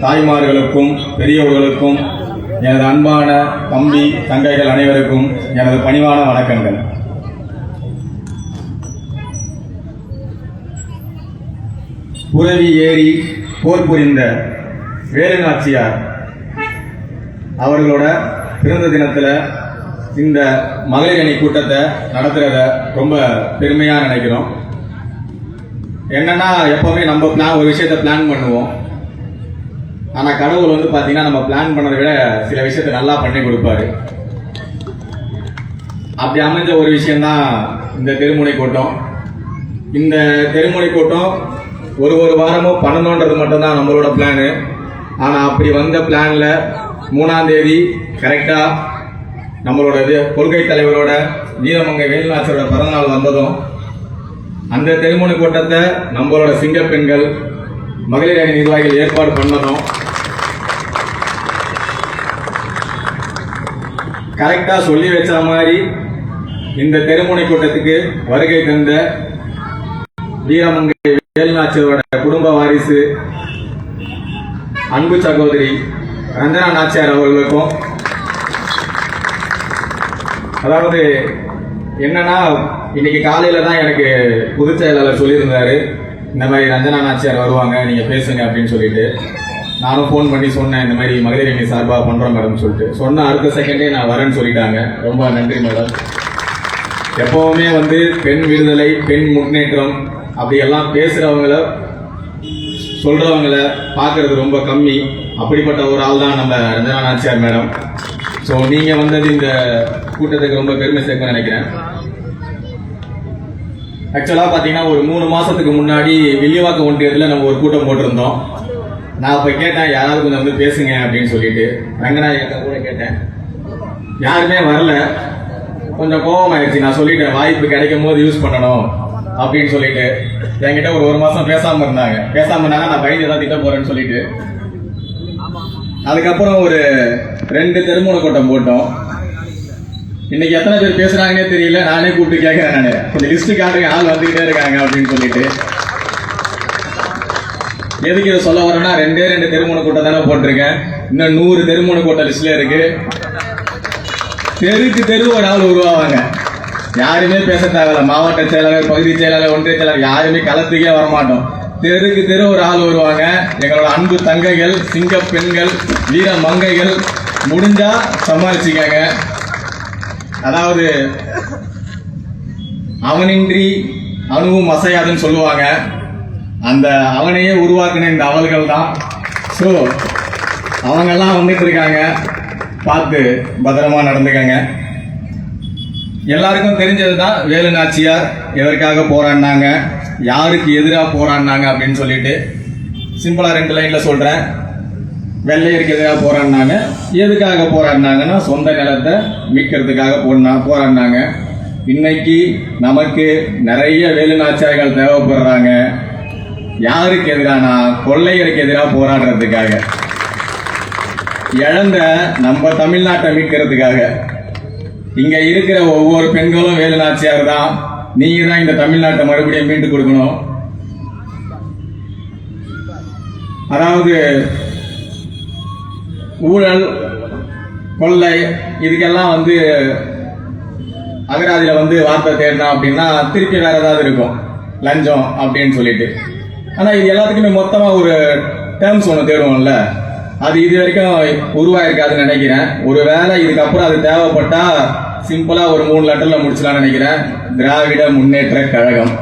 தாய்மார்களுக்கும் பெரியவர்களுக்கும் எனது அன்பான தம்பி தங்கைகள் அனைவருக்கும் எனது பணிவான வணக்கங்கள். புரவி ஏறி போர் புரிந்த வேலுநாச்சியார் அவர்களோட பிறந்த தினத்துல இந்த மகளிர் அணி கூட்டத்தை நடத்துறத ரொம்ப பெருமையா நினைக்கிறோம். என்னன்னா எப்பவுமே நம்ம பிளான் ஒரு விஷயத்தை பிளான் பண்ணுவோம். ஆனா கடவுள் வந்து பாத்தீங்கன்னா நம்ம பிளான் பண்ணதை விட சில விஷயத்த நல்லா பண்ணி கொடுப்பாரு. அப்படி அமைஞ்ச ஒரு விஷயம்தான் இந்த தெருமுனை கூட்டம். இந்த தெருமுனை கூட்டம் ஒரு ஒரு வாரமும் பண்ணணுன்றது மட்டும்தான் நம்மளோட பிளானு ஆனா அப்படி வந்த பிளான்ல மூணாம் தேதி கரெக்டா நம்மளோட இது கொள்கை தலைவரோட வீரமங்க வேலுநாச்சரோட பிறந்தநாள் வந்ததும் அந்த தெருமுனை கூட்டத்தை நம்மளோட சிங்க பெண்கள் மகளிர் அணி நிர்வாகிகள் ஏற்பாடு பண்ணணும் கரெக்டா சொல்லி வச்ச மாதிரி இந்த தெருமுனை கூட்டத்துக்கு வருகை தந்த வீரமங்கை வேலுநாச்சியரோட குடும்ப வாரிசு அன்பு சகோதரி ரஞ்சனா நாச்சியார் அவர்களுக்கும் அதாவது என்னன்னா இன்னைக்கு காலையில தான் எனக்கு பொதுச் செயலாளர் சொல்லியிருந்தாரு. இந்த மாதிரி ரஞ்சனா நாச்சியார் வருவாங்க நீங்க பேசுங்க அப்படின்னு சொல்லிட்டு. நானும் ஃபோன் பண்ணி சொன்னேன் இந்த மாதிரி மகளிர் அணி சார்பாக பண்ணுறோம் மேடம் சொல்லிட்டு. சொன்ன அடுத்த செகண்டே நான் வரேன்னு சொல்லிட்டாங்க. ரொம்ப நன்றி மேடம் எப்பவுமே வந்து பெண் விடுதலை பெண் முன்னேற்றம் அப்படி எல்லாம் பேசுகிறவங்கள சொல்கிறவங்கள பார்க்கறது ரொம்ப கம்மி. அப்படிப்பட்ட ஒரு ஆள் தான் நம்ம ரஞ்சனா நாச்சியார் மேடம் ஸோ நீங்கள் வந்தது இந்த கூட்டத்துக்கு ரொம்ப பெருமை சேர்க்க நினைக்கிறேன். ஆக்சுவலாக பார்த்தீங்கன்னா ஒரு மூணு மாதத்துக்கு முன்னாடி வில்லிவாக்கம் ஒன்றியத்தில் நம்ம ஒரு கூட்டம் போட்டிருந்தோம். நான் இப்போ கேட்டேன் யாராவது கொஞ்சம் வந்து பேசுங்க அப்படின்னு சொல்லிட்டு ரங்கநாயகத்தை கூட கேட்டேன். யாருமே வரல. கொஞ்சம் கோபம் ஆயிடுச்சு நான் சொல்லிட்டேன் வாய்ப்பு கிடைக்கும் போது யூஸ் பண்ணணும் அப்படின்னு சொல்லிட்டு. என்கிட்ட ஒரு ஒரு மாசம் பேசாம இருந்தாங்க. பேசாம இருந்தாங்க நான் பயந்து ஏதாவது திட்ட போறேன்னு சொல்லிட்டு. அதுக்கப்புறம் ஒரு ரெண்டு தெருமுனை கூட்டம் போட்டோம். இன்னைக்கு எத்தனை பேர் பேசுறாங்கன்னே தெரியல. நானே கூப்பிட்டு கேட்கறேன் நானு. கொஞ்சம் லிஸ்ட் காட்டுங்க ஆள் வந்துகிட்டே இருக்காங்க அப்படின்னு சொல்லிட்டு. எதுக்கு இதை சொல்ல வரேன்னா ரெண்டே ரெண்டு தெருமுனை கூட்டம் தானே போட்டிருக்கேன். இன்னும் நூறு தெருமுனை கூட்டம் லிஸ்ட்ல இருக்கு. தெருக்கு தெரு ஒரு ஆள் உருவாவாங்க. யாருமே பேச தேவையில்ல. மாவட்ட செயலாளர் பகுதி செயலாளர் ஒன்றிய செயலாளர் யாருமே களத்துக்கே வரமாட்டோம். தெருக்கு தெரு ஒரு ஆள் வருவாங்க எங்களோட அன்பு தங்கைகள் சிங்க பெண்கள் வீர மங்கைகள் முடிஞ்சா சமாளிச்சுக்காங்க. அதாவது அவனின்றி அணுவும் அசையாதுன்னு சொல்லுவாங்க. அந்த அவனையே உருவாக்கின இந்த அவல்கள் தான். ஸோ அவங்கெல்லாம் வந்துட்டு இருக்காங்க பார்த்து பத்திரமா நடந்துக்கங்க. எல்லாருக்கும் தெரிஞ்சது தான் வேலு நாச்சியார் எதற்காக போராடினாங்க யாருக்கு எதிராக போராடினாங்க அப்படின்னு சொல்லிட்டு சிம்பிளாக ரெண்டு லைனில் சொல்கிறேன் வெள்ளையருக்கு எதிராக போராடினாங்க எதுக்காக போராடினாங்கன்னா சொந்த நிலத்தை மீட்கிறதுக்காக போனா போராடினாங்க. இன்னைக்கு நமக்கு நிறைய வேலு நாச்சியார்கள் தேவைப்படுறாங்க. யாருக்கு எதிரானா? கொள்ளையருக்கு எதிராக போராடுறதுக்காக. இழந்த நம்ம தமிழ்நாட்டை மீட்கிறதுக்காக. இங்க இருக்கிற ஒவ்வொரு பெண்களும் வேலு நாச்சியார் தான். நீங்க தான் இந்த தமிழ்நாட்டை மறுபடியும் மீண்டு கொடுக்கணும். அதாவது ஊழல் கொள்ளை இதுக்கெல்லாம் வந்து அகராதியில வந்து வார்த்தை தேடினா அப்படின்னா திருப்பி வேற ஏதாவது இருக்கும். லஞ்சம் அப்படின்னு சொல்லிட்டு. ஆனா இது எல்லாத்துக்குமே மொத்தமா ஒரு டேர்ம்ஸ் ஒன்று தேடுவோம்ல. அது இது வரைக்கும் உருவாயிருக்காதுன்னு நினைக்கிறேன். ஒருவேளை இதுக்கப்புறம் அது தேவைப்பட்டா சிம்பிளா ஒரு மூணு லெட்டர்ல முடிச்சலாம்னு நினைக்கிறேன். திராவிட முன்னேற்ற கழகம்.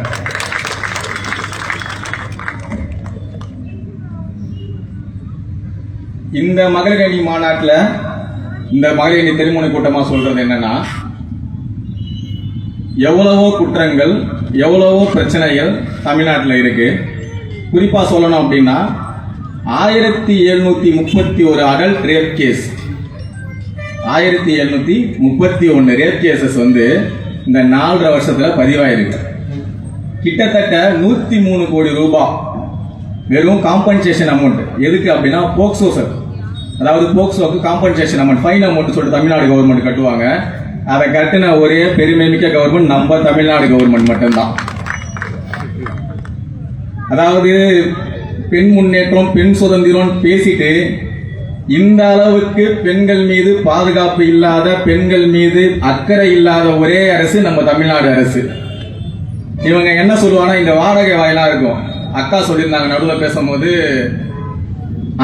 இந்த மகளிர் அணி மாநாட்டில் இந்த மகளிர் அணி திருமண கூட்டமாக சொல்றது என்னன்னா எவ்வளவோ குற்றங்கள் எவ்வளவோ பிரச்சனைகள் தமிழ்நாட்டில் இருக்குது குறிப்பாக சொல்லணும் அப்படின்னா ஆயிரத்தி எழுநூத்தி முப்பத்தி ஒரு அடல்ட் ரேப் கேஸ் ஆயிரத்தி எழுநூத்தி முப்பத்தி ஒன்னு ரேப் கேசஸ் வந்து இந்த நாலரை வருஷத்துல பதிவாயிருக்கு. கிட்டத்தட்ட நூத்தி மூணு கோடி ரூபாய் வெறும் காம்பன்சேஷன் அமௌண்ட் எதுக்கு அப்படின்னா போக்சோ சார். அதாவது போக்சோக்கு காம்பன்சேஷன் அமௌண்ட் ஃபைன் அமௌண்ட் சொல்லிட்டு தமிழ்நாடு கவர்மெண்ட் கட்டுவாங்க. அதை கட்டின ஒரே பெருமைமிக்க கவர்மெண்ட் நம்ம தமிழ்நாடு கவர்மெண்ட் மட்டும்தான். அதாவது பெண் முன்னேற்றம் பெண் சுதந்திரம் பேசிட்டு இந்த அளவுக்கு பெண்கள் மீது பாதுகாப்பு இல்லாத பெண்கள் மீது அக்கறை இல்லாத ஒரே அரசு நம்ம தமிழ்நாடு அரசு. இவங்க என்ன சொல்லுவாங்கன்னா இந்த வாடகை வாயிலா இருக்கும். அக்கா சொல்லியிருந்தாங்க நடுவில் பேசும்போது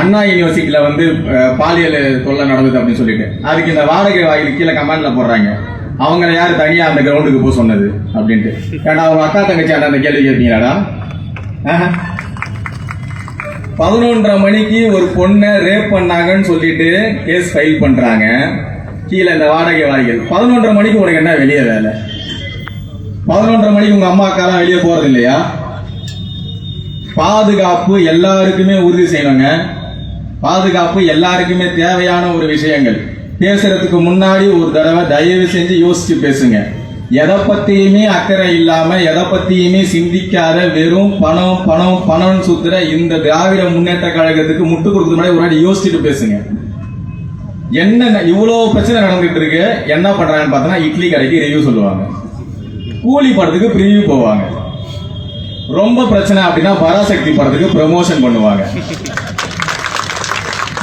அண்ணா யூனிவர்சிட்டியில வந்து பாலியல் தொல்லை நடந்தது அப்படின்னு சொல்லிட்டு. அதுக்கு இந்த வாடகை வாயில் கீழே கமெண்ட்ல போடுறாங்க. அவங்கள யார் தனியா அந்த கிரவுண்டுக்கு போக சொன்னது? அப்படின்ட்டு. ஏன்னா அவங்க அக்கா தங்கச்சி அந்த கேள்வி கேட்பீங்களாடா பதினொன்றரை மணிக்கு ஒரு பொண்ணை ரேப் பண்ணாங்கன்னு சொல்லிட்டு கேஸ் ஃபைல் பண்றாங்க. கீழே இந்த வாடகை வாடகை பதினொன்றரை மணிக்கு உனக்கு என்ன வெளியே வேலை? பதினொன்றரை மணிக்கு உங்க அம்மா அக்காலாம் வெளியே போறது இல்லையா? பாதுகாப்பு எல்லாருக்குமே உறுதி செய்யணுங்க. பாதுகாப்பு எல்லாருக்குமே தேவையான ஒரு விஷயங்கள். பேசுறதுக்கு முன்னாடி ஒரு தடவை தயவு செஞ்சு யோசிச்சு பேசுங்க. எதை பத்தியுமே அக்கறை இல்லாம எதை பத்தியுமே சிந்திக்காத வெறும் பணம் பணம் பணம்னு சுத்துற இந்த திராவிட முன்னேற்ற கழகத்துக்கு முட்டு கொடுக்கறது முன்னாடி ஒரு யோசிச்சுட்டு பேசுங்க. என்ன இவ்வளவு பிரச்சனை நடந்துட்டு இருக்கு என்ன பண்றாங்கன்னு பார்த்தோன்னா இட்லி கடைக்கு ரிவ்யூ சொல்லுவாங்க. கூலி படத்துக்கு ப்ரிவியூ போவாங்க. ரொம்ப பிரச்சனை அப்படின்னா பராசக்தி படத்துக்கு ப்ரமோஷன் பண்ணுவாங்க.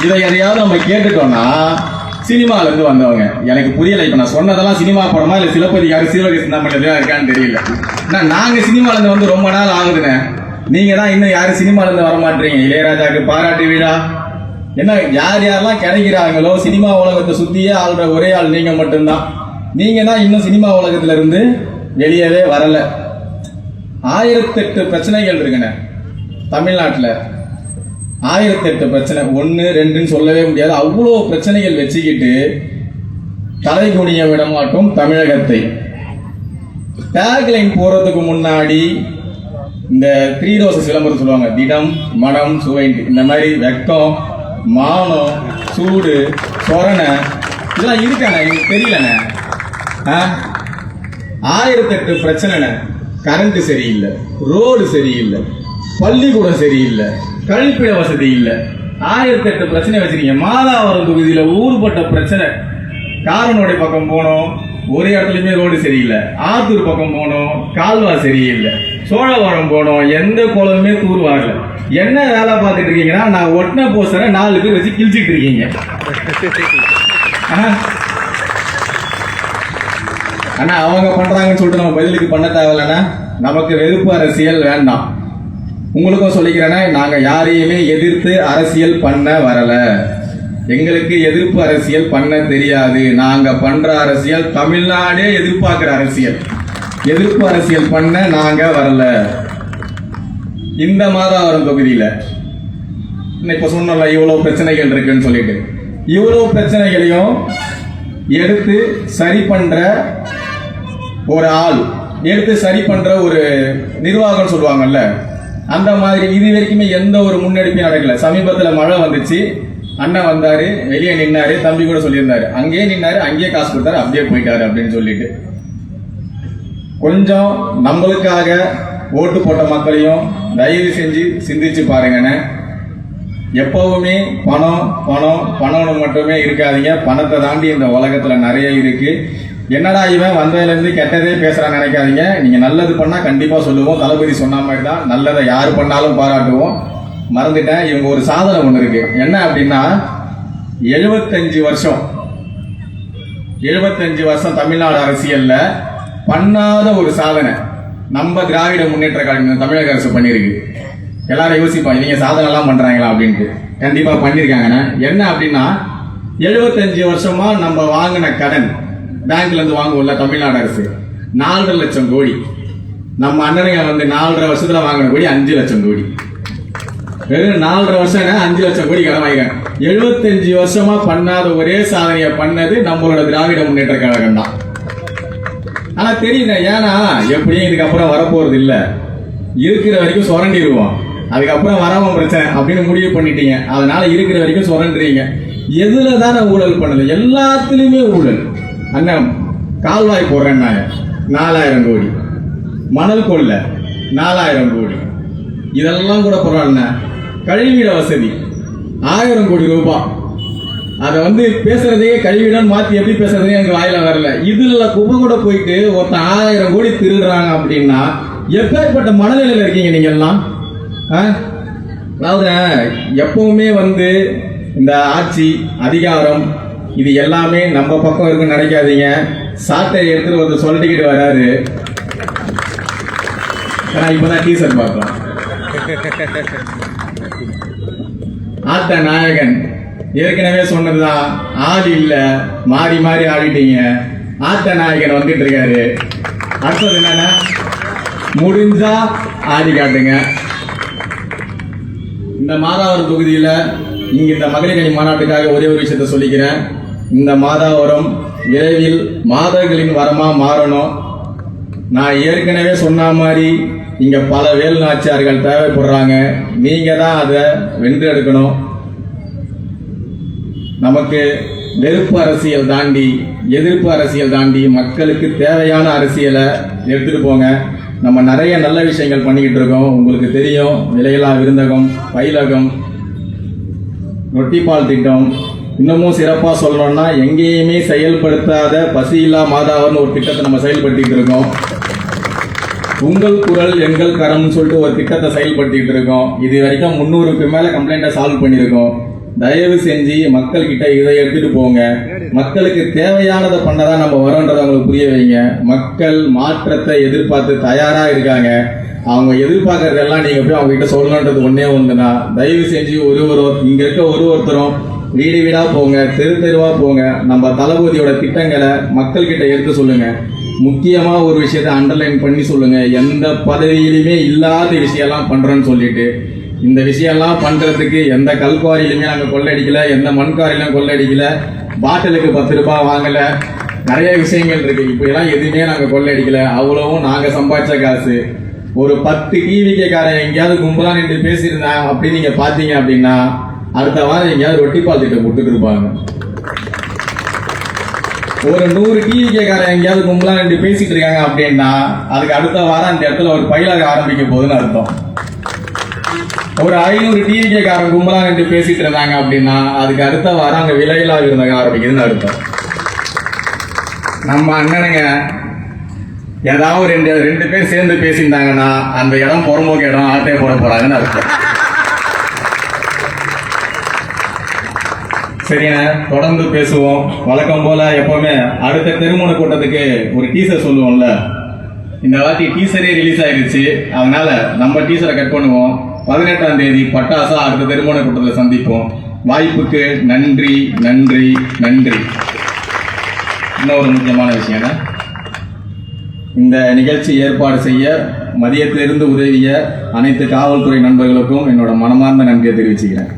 இதை எதையாவது நம்ம கேட்டுட்டோம்னா சினிமால இருந்து வந்தவங்க. எனக்கு புரியல இப்ப நான் சொன்னதெல்லாம் சினிமா படமா இல்ல சிலப்பதிகாரம் சீவக சிந்தாமணியா இருக்கான்னு தெரியல. நான் நாங்க சினிமால இருந்து வந்து ரொம்ப நாள் ஆகுதுண்ணே. நீங்க தான் இன்னும் யாரும் சினிமால இருந்து வர மாட்டீங்க இளையராஜாக்கு பாராட்டு விழா. என்ன யார் யாரெல்லாம் கிடைக்கிறாங்களோ சினிமா உலகத்தை சுத்தியே ஆள்ற ஒரே ஆள் நீங்க மட்டும்தான். நீங்க தான் இன்னும் சினிமா உலகத்துல இருந்து வெளியவே வரல. ஆயிரத்தெட்டு பிரச்சனைகள் இருக்குண்ணே தமிழ்நாட்டில். ஆயிரத்தெட்டு பிரச்சனை. ஒன்று ரெண்டுன்னு சொல்லவே முடியாது. அவ்வளோ பிரச்சனைகள் வச்சுக்கிட்டு தலை குனிய விடமாட்டோம் தமிழகத்தை. டேக்லைன் போகிறதுக்கு முன்னாடி இந்த த்ரீ ரோசஸ் விளம்பரம் சொல்லுவாங்க திடம் மனம் சுவைண்டு இந்த மாதிரி வெக்கம் மானம் சூடு சொரணை இதெல்லாம் இருக்காண்ணே எனக்கு தெரியலண்ணே ஆ? ஆயிரத்தெட்டு பிரச்சனைண்ணே கரண்ட்டு சரியில்லை ரோடு சரியில்லை பள்ளிக்கூடம் சரியில்லை கழிப்பிட வசதி இல்லை. ஆயிரத்தெட்டு பிரச்சனை வச்சிருக்கீங்க. மாதாவரம் தொகுதியில் ஊர்பட்ட பிரச்சனை. காரனோடைய பக்கம் போனோம். ஒரே இடத்துலையுமே ரோடு சரியில்லை. ஆத்தூர் பக்கம் போனோம். கால்வா சரியில்லை. சோழவரம் போனோம். எந்த குளமுமே தூர் என்ன வேலை பார்த்துட்டு இருக்கீங்கன்னா நான் ஒட்டின போஸ்டரை நாலு பேர் வச்சு கிழிச்சிட்டு இருக்கீங்க. ஆனால் அண்ணா அவங்க பண்ணுறாங்கன்னு சொல்லிட்டு நம்ம பதிலுக்கு பண்ண தேவையில்லண்ணா நமக்கு வெறுப்பு அரசியல் வேண்டாம். உங்களுக்கும் சொல்லிக்கிறேன்னா நாங்கள் யாரையுமே எதிர்த்து அரசியல் பண்ண வரல. எங்களுக்கு எதிர்ப்பு அரசியல் பண்ண தெரியாது. நாங்கள் பண்ணுற அரசியல் தமிழ்நாடே எதிர்பார்க்குற அரசியல். எதிர்ப்பு அரசியல் பண்ண நாங்கள் வரல. இந்த மாதாவரம் வரும் தொகுதியில் இப்போ சொன்னல இவ்வளோ பிரச்சனைகள் இருக்குன்னு சொல்லிட்டு. இவ்வளோ பிரச்சனைகளையும் எடுத்து சரி பண்ணுற ஒரு ஆள் எடுத்து சரி பண்ணுற ஒரு நிர்வாகம் சொல்லுவாங்கல்ல அந்த மாதிரி இது வரைக்குமே எந்த ஒரு முன்னெடுப்பையும் நடக்கல. சமீபத்துல மழை வந்துச்சு. அண்ணன் வந்தாரு வெளியே நின்னாரு தம்பி கூட சொல்லியிருந்தாரு. அங்கேயே நின்னாரு அங்கேயே காசு கொடுத்தாரு அப்படியே போயிட்டாரு அப்படின்னு சொல்லிட்டு. கொஞ்சம் நம்மளுக்காக ஓட்டு போட்ட மக்களையும் தயவு செஞ்சு சிந்திச்சு பாருங்கண்ணே. எப்பவுமே பணம் பணம் பணம்னு மட்டுமே இருக்காதீங்க. பணத்தை தாண்டி இந்த உலகத்துல நிறைய இருக்கு. என்னடா இவன் வந்ததுலேருந்து கெட்டதே பேசுறான்னு நினைக்காதீங்க. நீங்கள் நல்லது பண்ணால் கண்டிப்பாக சொல்லுவோம். தளபதி சொன்ன மாதிரி தான் நல்லதை யார் பண்ணாலும் பாராட்டுவோம். மறந்துட்டேன். இவங்க ஒரு சாதனை ஒன்று இருக்கு. என்ன அப்படின்னா எழுபத்தஞ்சு வருஷம் எழுபத்தஞ்சு வருஷம் தமிழ்நாடு அரசியலில் பண்ணாத ஒரு சாதனை. நம்ம திராவிட முன்னேற்ற கழகம் தமிழக அரசு பண்ணியிருக்கு. எல்லாரும் யோசிப்பாங்க நீங்கள் சாதனை எல்லாம் அப்படின்ட்டு. கண்டிப்பாக பண்ணியிருக்காங்கண்ணா. என்ன அப்படின்னா எழுபத்தஞ்சு வருஷமாக நம்ம வாங்கின கடன் பேங்க்ல இருந்து வாங்குவோம்ல தமிழ்நாடு அரசு. நாலரை லட்சம் கோடி. நம்ம அண்ணனுங்க வந்து நாலரை வருஷத்துல வாங்கின கோடி அஞ்சு லட்சம் கோடி. வெறும் நாலரை வருஷம் அஞ்சு லட்சம் கோடி கடன் எழுபத்தஞ்சு வருஷமா பண்ணாத ஒரே சாதனையை பண்ணது நம்மளோட திராவிட முன்னேற்ற கழகம் தான். ஆனா தெரியல ஏன்னா எப்படியும் இதுக்கப்புறம் வரப்போறது இல்ல. இருக்கிற வரைக்கும் சுரண்டிடுவோம் அதுக்கப்புறம் வராம பிரச்சனை அப்படின்னு முடிவு பண்ணிட்டீங்க. அதனால இருக்கிற வரைக்கும் சுரண்டுறீங்க. எதுல தானே ஊழல் பண்ணல எல்லாத்துலயுமே ஊழல். அண்ணன் கால்வாய் போடுறேன் நாலாயிரம் கோடி. மணல் கொள்ள நாலாயிரம் கோடி. இதெல்லாம் கூட பரவாயில்ல கழிவிட வசதி. ஆயிரம் கோடி ரூபாய் அதை வந்து பேசுறதையே கழிவிடம் மாற்றி எப்படி பேசுறதே எனக்கு வாயில வரல. இதுல குப்பை கூட போயிட்டு ஒருத்தன் ஆயிரம் கோடி திருடுறாங்க அப்படின்னா எப்பேற்பட்ட மனநிலையில் இருக்கீங்க நீங்க எல்லாம் அதாவது எப்பவுமே வந்து இந்த ஆட்சி அதிகாரம் இது எல்லாமே நம்ம பக்கம் இருக்குன்னு நினைக்காதீங்க சாட்டை எடுத்துட்டு வந்து சொல்லிக்கிட்டு வராரு. நான் இப்பதான் டீசர் பார்த்தோம் ஆத்த நாயகன் ஏற்கனவே சொன்னதுதான் ஆள் இல்ல மாறி மாறி ஆடிட்டீங்க. ஆத்த நாயகன் வந்துட்டு இருக்காரு. அடுத்தது என்னன்னா முடிஞ்சா ஆடி காட்டுங்க. இந்த மாதாவரம் தொகுதியில் இங்கே இந்த மகளிர் அணி மாநாட்டுக்காக ஒரே ஒரு விஷயத்த சொல்லிக்கிறேன். இந்த மாதாவரம் விரைவில் மாதர்களின் வரமா மாறணும். நான் ஏற்கனவே சொன்ன மாதிரி இங்க பல வேல் நாச்சியார்கள் தேவைப்படுறாங்க. நீங்க தான் அதை வென்று எடுக்கணும். நமக்கு வெறுப்பு அரசியல் தாண்டி எதிர்ப்பு அரசியல் தாண்டி மக்களுக்கு தேவையான அரசியலை எடுத்துட்டு போங்க. நம்ம நிறைய நல்ல விஷயங்கள் பண்ணிக்கிட்டு இருக்கோம். உங்களுக்கு தெரியும் விலையில்லா விருந்தகம் பயிலகம் ரொட்டிப்பால் திட்டம் இன்னமும் சிறப்பாக சொல்லணும்னா எங்கேயுமே செயல்படுத்தாத பசியில்லா மாதாவர்னு ஒரு திட்டத்தை நம்ம செயல்படுத்திட்டு இருக்கோம். உங்கள் குரல் எங்கள் கரம்னு சொல்லிட்டு ஒரு திட்டத்தை செயல்படுத்திட்டு இருக்கோம். இது வரைக்கும் முந்நூறுக்கு மேல கம்ப்ளைண்ட்டை சால்வ் பண்ணியிருக்கோம். தயவு செஞ்சு மக்கள் கிட்ட இதை எடுத்துட்டு போங்க. மக்களுக்கு தேவையானதை பண்ணதான் நம்ம வரோன்றதை அவங்களுக்கு புரிய வைங்க. மக்கள் மாற்றத்தை எதிர்பார்த்து தயாரா இருக்காங்க. அவங்க எதிர்பார்க்கறதெல்லாம் நீங்க போய் அவங்க கிட்ட சொல்லணுன்றது ஒன்னே ஒண்ணுதான். தயவு செஞ்சு ஒரு ஒரு இங்க இருக்க ஒரு ஒருத்தரும் வீடு வீடாக போங்க தெரு தெருவாக போங்க. நம்ம தளபதியோட திட்டங்களை மக்கள்கிட்ட எடுத்து சொல்லுங்க. முக்கியமாக ஒரு விஷயத்தை அண்டர்லைன் பண்ணி சொல்லுங்க. எந்த பதவியிலுமே இல்லாத விஷயம்லாம் பண்ணுறோன்னு சொல்லிட்டு. இந்த விஷயம்லாம் பண்ணுறதுக்கு எந்த கல்குவாரியிலுமே நாங்கள் கொள்ளடிக்கல எந்த மண்காரிலும் கொள்ளடிக்கல. பாட்டிலுக்கு பத்து ரூபாய் வாங்கலை. நிறைய விஷயங்கள் இருக்குது இப்போ எல்லாம் எதுவுமே நாங்கள் கொள்ளடிக்கல. அவ்வளவும் நாங்கள் சம்பாதிச்ச காசு. ஒரு பத்து டிவிகே காரன் எங்கேயாவது கும்பலா நின்று பேசியிருந்தேன் அப்படின்னு நீங்கள் பார்த்தீங்க அப்படின்னா அடுத்த வாரம் எங்கேயாவது ரொட்டிப்பால் திட்டம் கொடுத்துட்டு இருப்பாங்க ஒரு நூறு டிவி காரன் எங்கேயாவது கும்பலா ரெண்டு பேசிட்டு இருக்காங்க அப்படின்னா அதுக்கு அடுத்த வாரம் அந்த இடத்துல ஒரு பயிலாக ஆரம்பிக்க போகுதுன்னு அர்த்தம். ஒரு ஐநூறு டிவிகே காரன் கும்பலா ரெண்டு பேசிட்டு இருந்தாங்க அப்படின்னா அதுக்கு அடுத்த வாரம் அங்க விலையிலா இருந்தாங்க ஆரம்பிக்குதுன்னு அர்த்தம். நம்ம அண்ணனுங்க ஏதாவது ரெண்டு ரெண்டு பேர் சேர்ந்து பேசியிருந்தாங்கன்னா அந்த இடம் புறம்போக்கு இடம் ஆட்டே போட போறாங்கன்னு அர்த்தம். சரிண்ணே தொடர்ந்து பேசுவோம். வழக்கம் போல எப்பவுமே அடுத்த திருமண கூட்டத்துக்கு ஒரு டீசர் சொல்லுவோம்ல. இந்த வாட்டி டீசரே ரிலீஸ் ஆயிருச்சு. அதனால நம்ம டீசரை கட் பண்ணுவோம். பதினெட்டாம் தேதி பட்டாசா அடுத்த திருமண கூட்டத்தில் சந்திப்போம். வாய்ப்புக்கு நன்றி நன்றி நன்றி. இன்னொரு முக்கியமான விஷயம் இந்த நிகழ்ச்சி ஏற்பாடு செய்ய மதியத்திலிருந்து உதவிய அனைத்து காவல்துறை நண்பர்களுக்கும் என்னோட மனமார்ந்த நன்றியை தெரிவிச்சுக்கிறேன்.